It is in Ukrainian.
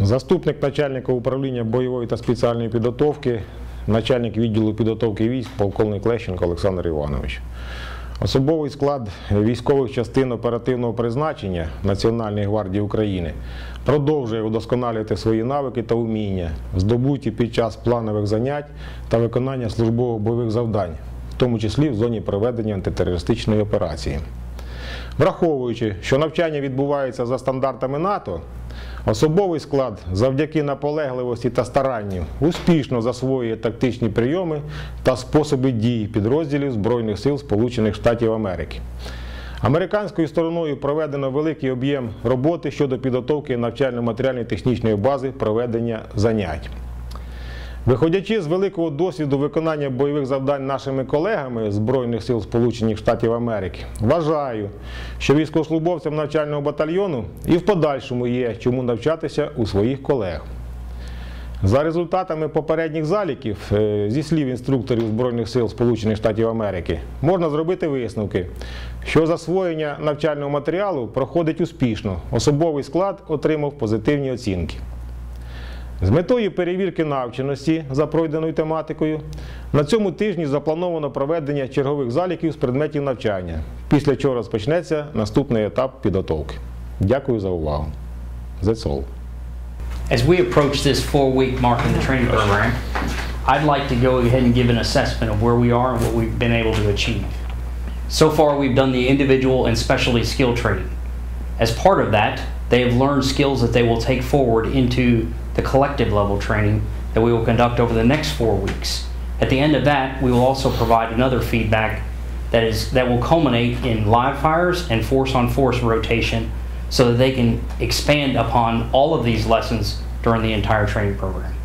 Заступник начальника управління бойової та спеціальної підготовки, начальник відділу підготовки військ, полковник Лещенко Олександр Іванович. Особовий склад військових частин оперативного призначення Національної гвардії України продовжує удосконалювати свої навики та вміння, здобуті під час планових занять та виконання службових бойових завдань, в тому числі в зоні проведення антитерористичної операції. Враховуючи, що навчання відбувається за стандартами НАТО, особовий склад завдяки наполегливості та старанню успішно засвоює тактичні прийоми та способи дії підрозділів Збройних сил Сполучених Штатів Америки. Американською стороною проведено великий об'єм роботи щодо підготовки навчально-матеріальної технічної бази проведення занять. Виходячи з великого досвіду виконання бойових завдань нашими колегами Збройних сил Сполучених Штатів Америки, вважаю, що військовослужбовцям навчального батальйону і в подальшому є чому навчатися у своїх колег. За результатами попередніх заліків, е, зі слів інструкторів Збройних сил Сполучених Штатів Америки, можна зробити висновки, що засвоєння навчального матеріалу проходить успішно. Особовий склад отримав позитивні оцінки. З метою перевірки навченості за пройденою тематикою на цьому тижні заплановано проведення чергових заліків з предметів навчання, після чого розпочнеться наступний етап підготовки. Дякую за увагу. That's all. As we approach this four-week mark in the training program, I'd like to go ahead and give an assessment of where we are and what we've been able to achieve. So far, we've done the individual and specialty skill training. As part of that, they have learned skills that they will take forward into the collective level training that we will conduct over the next four weeks. At the end of that, we will also provide another feedback that is that will culminate in live fires and force-on-force rotation so that they can expand upon all of these lessons during the entire training program.